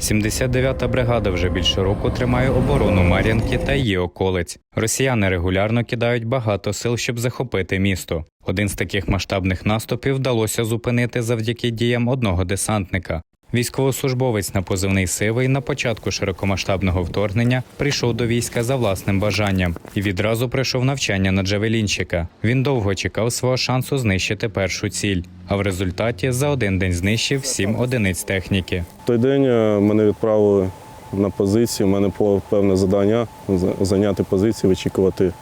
79-та бригада вже більше року тримає оборону Мар'янки та її околиць. Росіяни регулярно кидають багато сил, щоб захопити місто. Один з таких масштабних наступів вдалося зупинити завдяки діям одного десантника. Військовослужбовець на позивний сивий на початку широкомасштабного вторгнення прийшов до війська за власним бажанням і відразу пройшов навчання на джавелінщика. Він довго чекав свого шансу знищити першу ціль, а в результаті за один день знищив сім одиниць техніки. Той день е, мене відправили на позиції. У мене було певне завдання за- зайняти позиції, вичікувати е,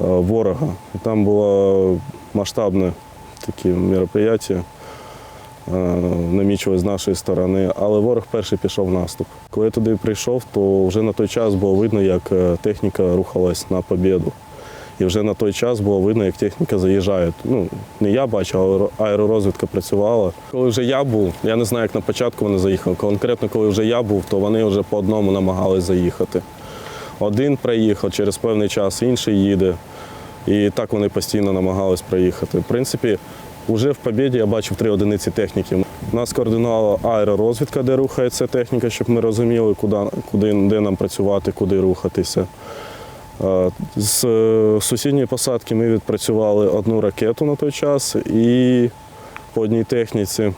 ворога. І там було масштабне таке мероприятие. Е, Намічували з нашої сторони, але ворог перший пішов в наступ. Коли я туди прийшов, то вже на той час було видно, як е, техніка рухалась на побіду. І вже на той час було видно, як техніка заїжджає. Ну, не я бачив, аеро- аеророзвідка працювала. Коли вже я був, я не знаю, як на початку вони заїхали. Конкретно, коли вже я був, то вони вже по одному намагались заїхати. Один приїхав, через певний час інший їде. І так вони постійно намагались проїхати. В принципі, вже в побіді я бачив три одиниці техніки. Нас координувала аеророзвідка, де рухається техніка, щоб ми розуміли, куди, куди де нам працювати, куди рухатися. Е, З е, сусідньої посадки ми відпрацювали одну ракету на той час і по одній техніці,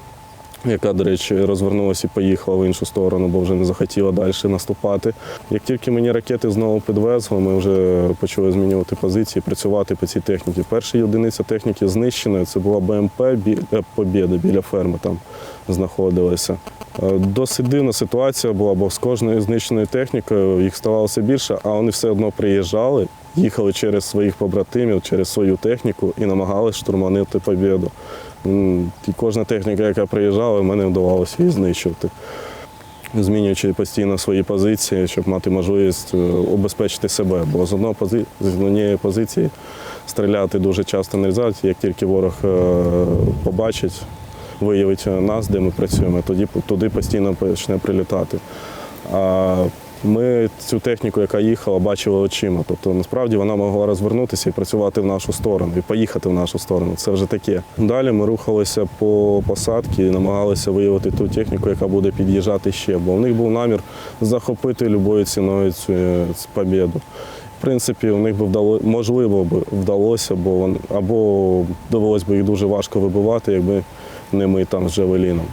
яка, до речі, розвернулася і поїхала в іншу сторону, бо вже не захотіла далі наступати. Як тільки мені ракети знову підвезли, ми вже почали змінювати позиції, працювати по цій техніці. Перша одиниця техніки знищена, це була БМП біля Побєда, біля ферми там знаходилася. Е, Досить дивна ситуація була, бо з кожною знищеною технікою їх ставалося більше, а вони все одно приїжджали, їхали через своїх побратимів, через свою техніку і намагалися штурманити побіду. М, І кожна техніка, яка приїжджала, в мене вдавалося її знищувати. Змінюючи постійно свої позиції, щоб мати можливість е, убезпечити себе. Бо з одного пози... з однієї позиції стріляти дуже часто не можна. Як тільки ворог е, побачить, виявить нас, де ми працюємо, тоді туди постійно почне прилітати. А ми цю техніку, яка їхала, бачили очима. Тобто насправді вона могла розвернутися і працювати в нашу сторону, і поїхати в нашу сторону. Це вже таке. Далі ми рухалися по посадці і намагалися виявити ту техніку, яка буде під'їжджати ще. Бо в них був намір захопити любою ціною цю е, побіду. В принципі, у них би вдало, можливо б вдалося, бо або довелось би їх дуже важко вибивати, якби не ми там з Джавеліном.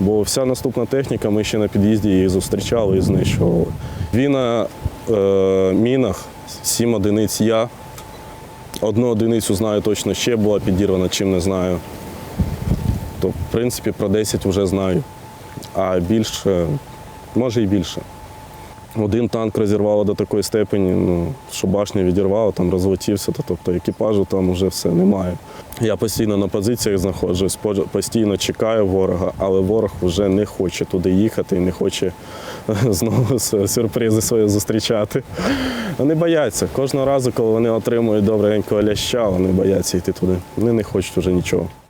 Бо вся наступна техніка, ми ще на під'їзді її зустрічали і знищували. Він на е, мінах, сім одиниць я. Одну одиницю знаю точно ще була підірвана, чим не знаю. То, в принципі, про 10 вже знаю. А більше, може і більше. Один танк розірвало до такої степені, ну, що башня відірвала, там розлетівся, то, тобто екіпажу там вже все немає. Я постійно на позиціях знаходжусь, постійно чекаю ворога, але ворог вже не хоче туди їхати і не хоче знову сюрпризи свої зустрічати. Вони бояться. Кожного разу, коли вони отримують добренького ляща, вони бояться йти туди. Вони не хочуть вже нічого.